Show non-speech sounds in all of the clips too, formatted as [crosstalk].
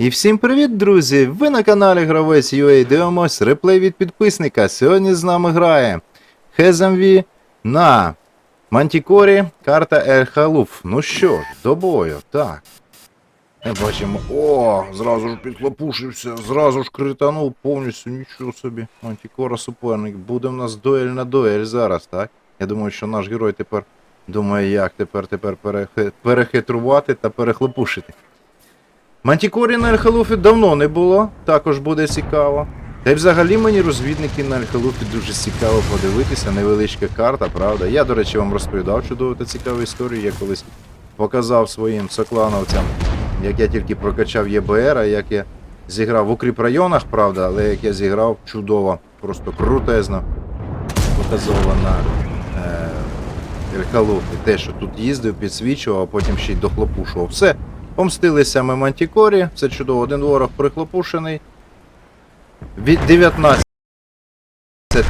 І всім привіт, друзі! Ви на каналі Гравець UA дивимось реплей від підписника. Сьогодні з нами грає Хезамві на Мантікорі, карта Ель Халуф. Ну що до бою, так. Ми бачимо. О, зразу ж підхлопушився, зразу ж кританув повністю, нічого собі. Мантікора суперник. Буде в нас дуель на дуель зараз, так? Я думаю, що наш герой тепер думає, як тепер тепер перехи- перехитрувати та перехлопушити. Мантікорі на Альхалуфі давно не було, також буде цікаво. Та й взагалі мені розвідники на Альхалуфі дуже цікаво подивитися, невеличка карта, правда. Я, до речі, вам розповідав чудову та цікаву історію. Я колись показав своїм соклановцям, як я тільки прокачав ЄБР, а як я зіграв в укріпрайонах, правда, але як я зіграв чудово, просто крутезно показово на е, Альхалуфі. Те, що тут їздив, підсвічував, а потім ще й дохлопушував. Все. Помстилися ми Мантікорі, все чудово, один ворог прихлопушений. Від 19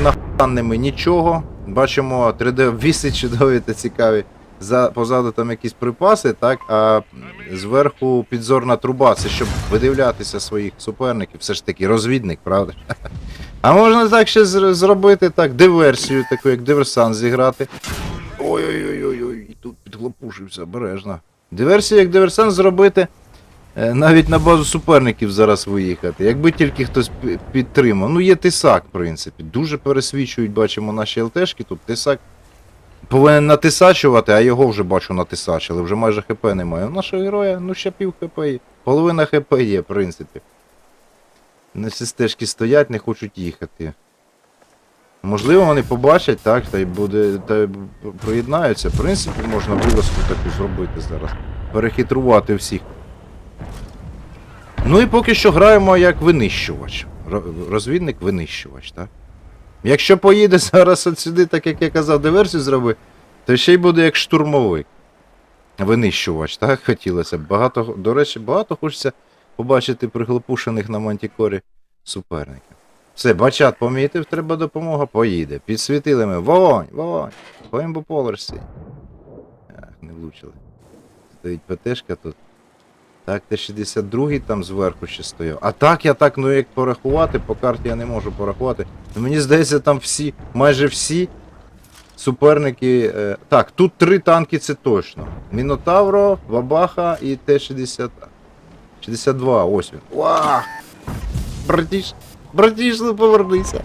наханними нічого. Бачимо 3D віси чудові та цікаві. За, позаду там якісь припаси, так, а зверху підзорна труба, це щоб видивлятися своїх суперників, все ж таки розвідник, правда? [laughs] А можна так ще зробити так, диверсію, таку, як диверсант зіграти. Ой-ой-ой, і тут підхлопушився, обережно. Диверсію як диверсант зробити, е, навіть на базу суперників зараз виїхати. Якби тільки хтось підтримав. Ну, є тисак, в принципі. Дуже пересвічують, бачимо наші ЛТшки. Тут тисак повинен натисачувати, а його вже бачу натисачили. Вже майже ХП немає. У нашого героя, ну ще пів ХП є. Половина ХП є, в принципі. Всі стежки стоять, не хочуть їхати. Можливо, вони побачать, так, та й буде, та й приєднаються. В принципі, можна вилазку таку зробити зараз. Перехитрувати всіх. Ну і поки що граємо як винищувач. Розвідник-винищувач, так? Якщо поїде [laughs] зараз от сюди, так як я казав, диверсію зроби, то ще й буде як штурмовик. Винищувач, так хотілося б. Багато, до речі, багато хочеться побачити приглопушених на мантікорі суперників. Все, бачат помітив, треба допомога, поїде. Підсвітили ми. Вогонь, вогонь. По імбополерсі. Ах, не влучили. Стоїть ПТшка тут. Так, Т-62 там зверху ще стояв. А так я так, ну як порахувати, по карті я не можу порахувати. Ну, Мені здається, там всі, майже всі суперники. Е... Так, тут три танки це точно. Мінотавро, Вабаха і Т-60. 62, ось він. Вах! Братіш, братіш, ну повернися.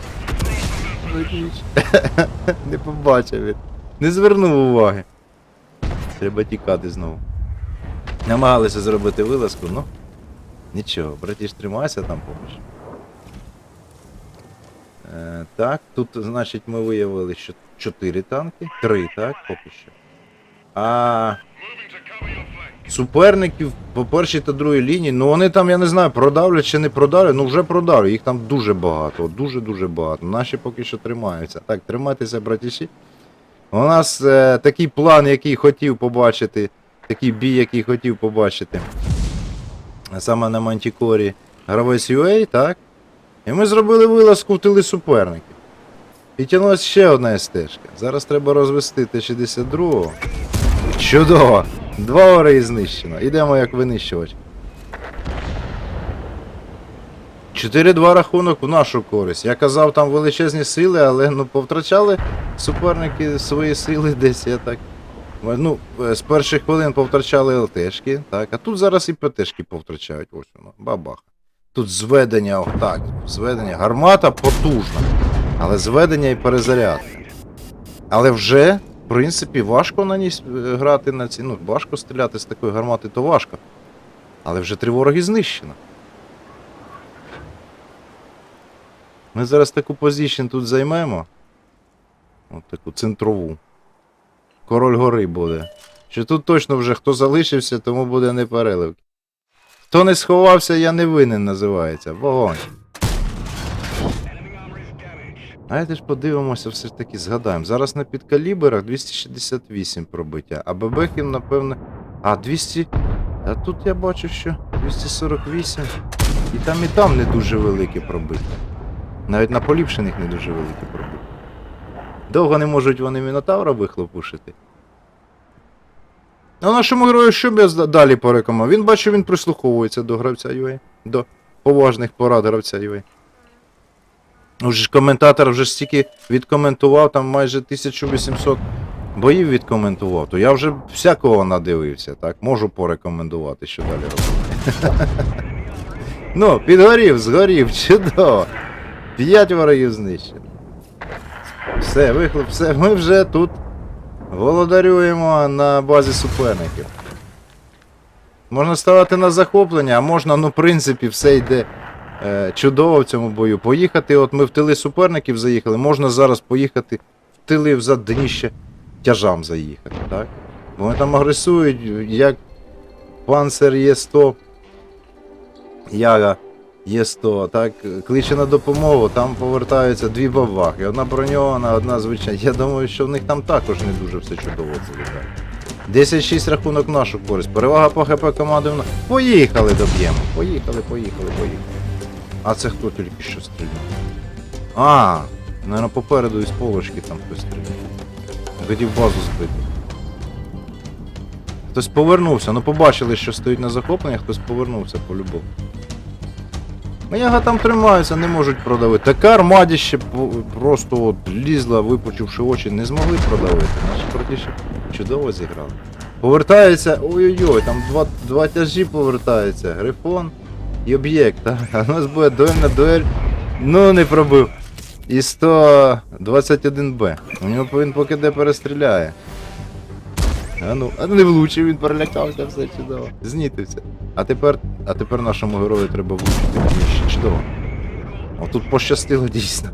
[laughs] Не побачив він. Не звернув уваги. Треба тікати знову. Намагалися зробити вилазку, ну. Нічого, братіш, тримайся там поки. Е, так, тут, значить, ми виявили, що 4 танки. 3, так, поки що. А суперників по першій та другій лінії, ну вони там, я не знаю, продавлять чи не продавлять, ну вже продавлять, їх там дуже багато, дуже-дуже багато. Наші поки що тримаються. Так, тримайтеся, братіші. У нас е, такий план, який хотів побачити, такий бій, який хотів побачити. Саме на Мантікорі гравець UA, так? І ми зробили вилазку в тили суперників. Підтягнулася ще одна стежка. Зараз треба розвести Т-62. Чудово! Два ори знищено. Ідемо як винищувач. 4-2 рахунок в нашу користь. Я казав, там величезні сили, але ну повтрачали суперники свої сили десь, я так. Ну, е, з перших хвилин повтрачали ЛТшки, так, а тут зараз і ПТшки повтрачають. Ось воно, бабаха. Тут зведення, о, так, зведення. Гармата потужна. Але зведення і перезарядка. Але вже, в принципі, важко на ній е, грати на ці. Ну, важко стріляти з такої гармати, то важко. Але вже три вороги знищено. Ми зараз таку позицію тут займемо. От таку центрову. Король гори буде. Що тут точно вже хто залишився, тому буде непереливки. Хто не сховався, я не винен називається. Вогонь. Давайте ж подивимося, все ж таки згадаємо. Зараз на підкаліберах 268 пробиття, а бебехів, напевне. А, 200. А тут я бачу, що 248. І там, і там не дуже велике пробиття. Навіть на поліпшених не дуже велике пробиття. Довго не можуть вони мінотавра вихлопушити. А нашому герою що б я далі порекомендував? Він бачив, він прислуховується до гравця UA, до поважних порад гравця UA. Уже ж коментатор вже стільки відкоментував, там майже 1800 боїв відкоментував, то я вже всякого надивився, так? Можу порекомендувати, що далі робити. [laughs] ну, підгорів, згорів, чудово. П'ять ворогів знищено. Все, вихлоп, все, ми вже тут володарюємо на базі суперників. Можна ставати на захоплення, а можна, ну, в принципі, все йде чудово в цьому бою. Поїхати, от ми в тили суперників заїхали, можна зараз поїхати в тили в дніще тяжам заїхати, так? Вони там агресують, як панцер Є100, Яга Є100, так, кличе на допомогу, там повертаються дві бабахи. Одна броньована, одна звичайна. Я думаю, що в них там також не дуже все чудово залітає. 10-6 рахунок нашу користь. Перевага по ХП команди в нас. Поїхали доб'ємо. Поїхали, поїхали, поїхали. А це хто тільки що стріляв? А, наверное, попереду із полочки там хтось стріляв. Хотів базу збити. Хтось повернувся, ну побачили, що стоїть на захопленні, хтось повернувся по-любому. Ну там тримаються, не можуть продавити. Така армадіще просто от лізла, випучивши очі, не змогли продавити. Наші протіші чудово зіграли. Повертається, ой-ой-ой, там два, два тяжі повертаються. Грифон і об'єкт. А у нас буде дуель на дуель. Ну, не пробив. І 121Б. У нього він поки де перестріляє. А ну, а не влучив, він перелякався, все чудово. Знітився. А тепер, а тепер нашому герою треба влучити. Чудово. О, тут пощастило дійсно.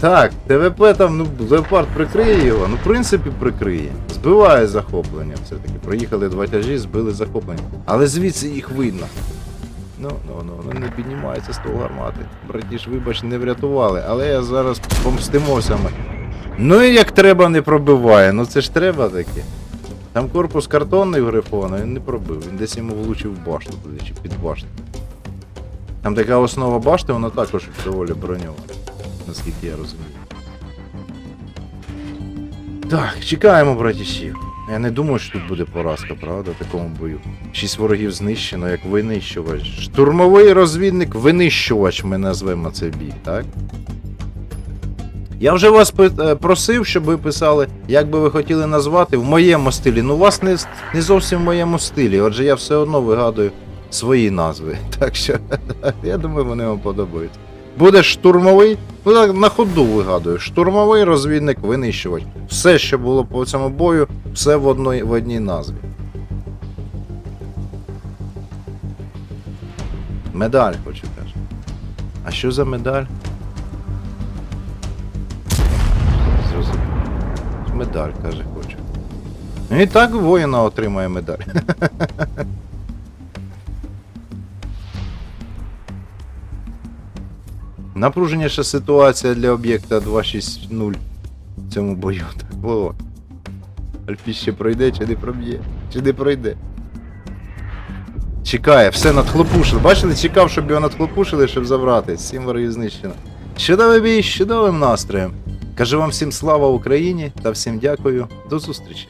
Так, ТВП там, ну, леопард прикриє його, ну, в принципі, прикриє. Збиває захоплення все-таки. Проїхали два тяжі, збили захоплення. Але звідси їх видно. Ну, ну, ну, ну не піднімається з того гармати. Братіш, вибач, не врятували, але я зараз помстимося ми. Ну і як треба не пробиває, ну це ж треба таке. Там корпус картонний в грифона, він не пробив, він десь йому влучив башту туди, чи під башту. Там така основа башти, вона також доволі броньована, наскільки я розумію. Так, чекаємо, братішів. Я не думаю, що тут буде поразка, правда, в такому бою. Шість ворогів знищено, як винищувач. Штурмовий розвідник винищувач ми назвемо цей бій, так? Я вже вас е, просив, щоб ви писали, як би ви хотіли назвати в моєму стилі. Ну, у вас не, не зовсім в моєму стилі, отже я все одно вигадую свої назви. [laughs] Так що [laughs] я думаю, вони вам подобаються. Буде штурмовий, ну на ходу вигадую. Штурмовий розвідник винищувач. Все, що було по цьому бою, все в одній, в одній назві. Медаль хочу каже. А що за медаль? Зрозумів. Медаль, каже, хочу. І так воїна отримає медаль. [laughs] Напруженіша ситуація для об'єкта 260 в цьому бою. Так було. Альфі ще пройде чи не проб'є, чи не пройде. Чекає, все надхлопушили. Бачили, чекав, щоб його надхлопушили, щоб забрати. Сім ворогів знищено. Чудовий бій з чудовим настроєм. Кажу вам всім слава Україні та всім дякую. До зустрічі.